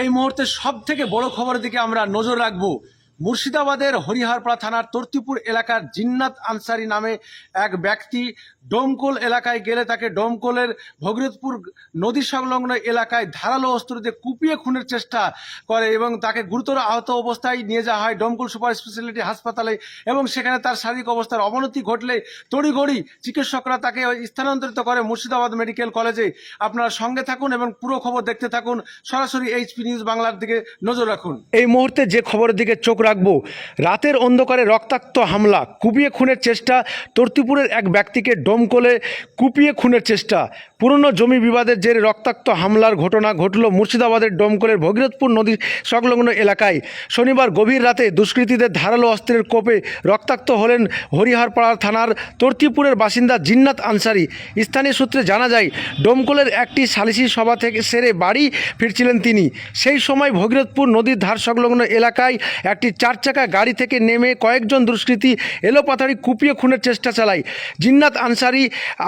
এই মুহূর্তে সব থেকে বড় খবরের দিকে আমরা নজর রাখব। মুর্শিদাবাদের হরিহারপাড়া থানার তর্তিপুর এলাকার জিন্নাত আনসারি নামে এক ব্যক্তি ডোমকল এলাকায় গেলে তাকে ডোমকলের ভগীরথপুর নদী সংলগ্ন এলাকায় ধারালো অস্ত্র দিয়ে কুপিয়ে খুনের চেষ্টা করে এবং তাকে গুরুতর আহত অবস্থায় নিয়ে যাওয়া হয় ডোমকল সুপার স্পেশালিটি হাসপাতালে এবং সেখানে তার শারীরিক অবস্থার অবনতি ঘটলে তড়িঘড়ি চিকিৎসকরা তাকে স্থানান্তরিত করে মুর্শিদাবাদ মেডিকেল কলেজে। আপনারা সঙ্গে থাকুন এবং পুরো খবর দেখতে থাকুন। সরাসরি এইচপি নিউজ বাংলার দিকে নজর রাখুন। এই মুহূর্তে যে খবরের দিকে চোখ রাখব রাতের অন্ধকারে রক্তাক্ত হামলা, কুপিয়ে খুনের চেষ্টা, তর্তিপুরের এক ব্যক্তিকে ডোমকলে কুপিয়ে খুনের চেষ্টা। পুরনো জমি বিবাদের জেরে রক্তাক্ত হামলার ঘটনা ঘটল মুর্শিদাবাদের ডোমকলের ভগীরথপুর নদী সংলগ্ন এলাকায়। শনিবার গভীর রাতে দুষ্কৃতীদের ধারালো অস্ত্রের কোপে রক্তাক্ত হলেন হরিহরপাড়া থানার তর্তিপুরের বাসিন্দা জিন্নাত আনসারি। স্থানীয় সূত্রে জানা যায় ডোমকলের একটি সালিসি সভা থেকে সেরে বাড়ি ফিরছিলেন তিনি। সেই সময় ভগীরথপুর নদীর ধার সংলগ্ন এলাকায় একটি চার চাকা গাড়ি থেকে নেমে কয়েকজন দুষ্কৃতী এলোপাথারি কুপিয়ে খুনের চেষ্টা চালায়। জিন্নাত আনসারি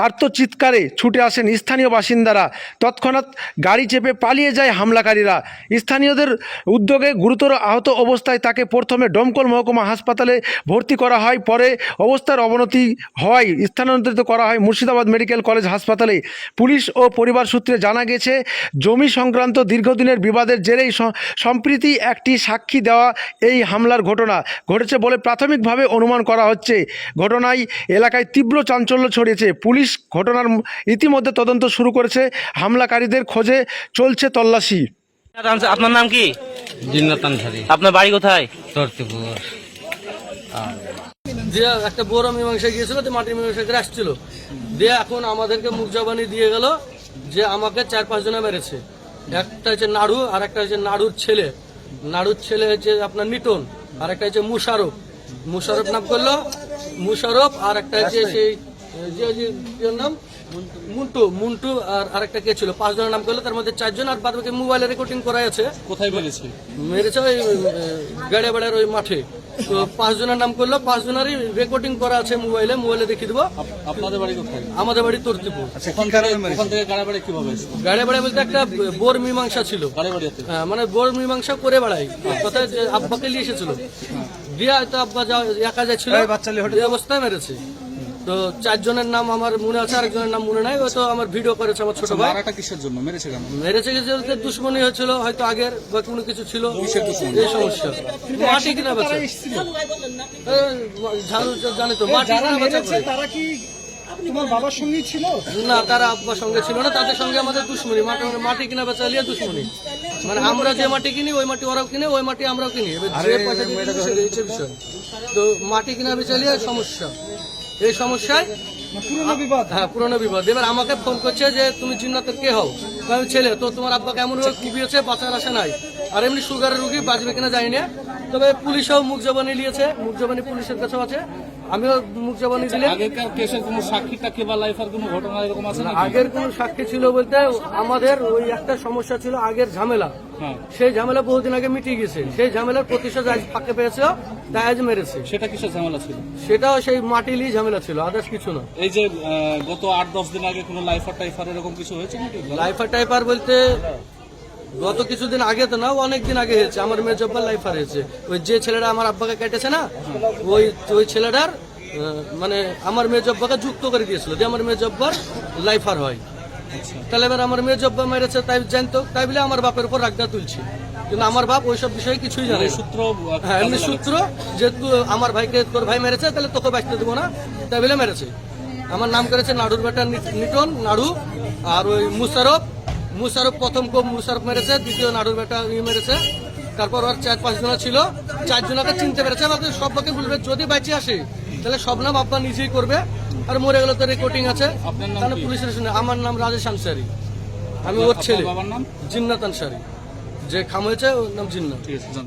আর্তচিৎকারে ছুটে আসেন স্থানীয় বাসিন্দারা। তৎক্ষণাৎ গাড়ি চেপে পালিয়ে যায় হামলাকারীরা। স্থানীয়দের উদ্যোগে গুরুতর আহত অবস্থায় তাকে প্রথমে ডমকল মহকুমা হাসপাতালে ভর্তি করা হয়, পরে অবস্থার অবনতি হওয়ায় স্থানান্তরিত করা হয় মুর্শিদাবাদ মেডিকেল কলেজ হাসপাতালে। পুলিশ ও পরিবার সূত্রে জানা গেছে, জমি সংক্রান্ত দীর্ঘদিনের বিবাদের জেরেই সম্প্রীতি একটি সাক্ষী দেওয়া এই হামলার ঘটনা ঘটেছে বলে প্রাথমিকভাবে অনুমান করা হচ্ছে। ঘটনায় এলাকায় তীব্র চাঞ্চল্য ছড়িয়েছে। পুলিশ ঘটনার ইতিমধ্যে তদন্ত শুরু করেছে। হামলাকারীদের খোঁজে চলছে তল্লাশি। আপনার নাম কি? জিন্নাত আনসারি আপনার বাড়ি কোথায়? তর্তিপুর দিয়ে একটা বড় মীমাংসা গিয়েছিল দিয়ে মাটির মীমাংসা করে আসছিল। দিয়ে এখন আমাদেরকে মুখ জবানি দিয়ে গেল যে আমাকে চার পাঁচ জনে মেরেছে। একটা হচ্ছে নাড়ু আর একটা হচ্ছে নাড়ুর ছেলে। নাড়ুর ছেলে হচ্ছে আপনার মিটন। আর একটা হচ্ছে মুশারফ। মুশারফ নাম করল? মুশারফ আর একটা হচ্ছে সেই নাম? মুন্টু। মুন্টু আর আরেকটা কে ছিল? পাঁচ জনের নাম করল তার মধ্যে চারজন আর বাদবাকি মোবাইলে রেকর্ডিং করা আছে। কোথায় মেরেছে? মেরেছে ওই গাড়ি বেড়ার ওই মাঠে। তো পাঁচ জনের নাম করল পাঁচ জনেরই রেকর্ডিং করা আছে মোবাইলে মোবাইলে দেখিয়ে দেবো। আপনাদের বাড়ি কোথায়? আমাদের বাড়ি তর্তিপুর। ওখান থেকে ওখান থেকে গাড়াবাড়ি কীভাবে এসেছে? বলতে একটা বোর মীমাংসা ছিল। গাড়াবাড়িতে হ্যাঁ, মানে বোর মীমাংসা করে বেড়াই কোথায় যে আব্বাকে নিয়ে এসেছিল। দিয়া হয়তো আব্বা যা- একা যাচ্ছিল এই অবস্থায় মেরেছে। তো চারজনের নাম আমার মনে আছে আরেকজনের নাম মনে নাই হয়তো আমার ভিডিও করেছে আমার ছোট ভাই। মারাটা কিসের জন্য? মেরেছে কেন? মেরেছে গেছে বলতে দুশ্মনী হয়েছিল হয়তো আগের বা কোনো কিছু ছিল। এই সমস্যা। মাটি কিনা বেচা। এ, ঝাড়ু জানে তো মাটি কিনা বেচা তারা কি তোমার বাবার সঙ্গেই ছিল? না তারা আব্বার সঙ্গে ছিল না তাদের সঙ্গে আমাদের দুশ্মনী। মাটি মাটি কিনা বেচা লিয়ে দুশ্মনী। মানে আমরা যে মাটি কিনি ওই মাটি ওরাও কিনে ওই মাটি আমরাও কিনি। এবার যে পয়সা দিয়ে বিষয়। তো মাটি কিনা বেচা লিয়ে সমস্যা। এই সমস্যায় পুরনো বিবাদ। হ্যাঁ পুরনো বিপদ এবার আমাকে ফোন করছে যে তুমি জিন্নাতের কে হও? আমি ছেলে তো তোমার আব্বাকে এমন ভাবে কুপিয়েছে বাঁচার আশা নাই। আর এমনি সুগারের রুগী বাঁচবে কিনা জানি না। তবে পুলিশও মুখ জবানি নিয়েছে মুখ জবানি পুলিশের কাছেও আছে। আমিও মুখ জবানি দিলে আগেকার কেসের কোনো সাক্ষী টাক্ষী বা লাইফার কোনো ঘটনা এরকম আছে নাকি? আগের কোন সাক্ষী ছিল বলতে আমাদের ওই একটা সমস্যা ছিল আগের ঝামেলা। হ্যাঁ। সেই ঝামেলা বহুদিন আগে মিটে গেছে। সেই ঝামেলার প্রতিশোধ আজ ফাঁকে পেয়েছে তাই আজ মেরেছে। সেটা কিসের ঝামেলা ছিল? সেটাও সেই মাটিলি ঝামেলা ছিল আদার্স কিছু না। এই যে গত আট দশ দিন আগে কোনো লাইফার টাইফার এরকম কিছু হয়েছে নাকি? লাইফার টাইফার বলতে গত কিছুদিন আগে তো না অনেক দিন আগে হয়েছে। আমার মেয়ে জব্বার লাইফার হয়েছে। ওই যে ছেলেটা আমার আব্বাকে কেটেছে না ওই ওই ছেলেটার মানে আমার মেয়ে জব্বাকে যুক্ত করে দিয়েছিল যে আমার মেয়ে জব্বার লাইফার হয়। তাহলে এবার আমার মেয়ে জব্বা মেরেছে তাই জানতো তাই বলে আমার বাপের উপর রাগদা তুলছি। কিন্তু আমার বাপ ওইসব বিষয়ে কিছুই জানে সূত্র হ্যাঁ এমনি সূত্র যেহেতু আমার ভাইকে তোর ভাই মেরেছে তাহলে তোকে বাঁচতে দেবো না তাই বলে মেরেছে। আমার নাম করেছে নাড়ুর বেটা নিটন নাড়ু আর ওই মুশারফ মুশারফ প্রথম কোপ মুশারফ মেরেছে দ্বিতীয় নাড়ুর বেটা ই মেরেছে। তারপর ওর চার পাঁচ জনা ছিল। চারজনকে চিনতে পেরেছে। আমাকে সবাইকে বলবে যদি বাইচে আসে তাহলে সব নাম আব্বা নিজেই করবে। আর মরে গেলে তো রেকর্ডিং আছে। আপনার তাহলে কি? পুলিশের শুনে আমার নাম রাজেশ আনসারি আমি ওর ছেলে। আপনার জিন্নাত আনসারি যে খাম হয়েছে ওর নাম জিন্নাত। ঠিক আছে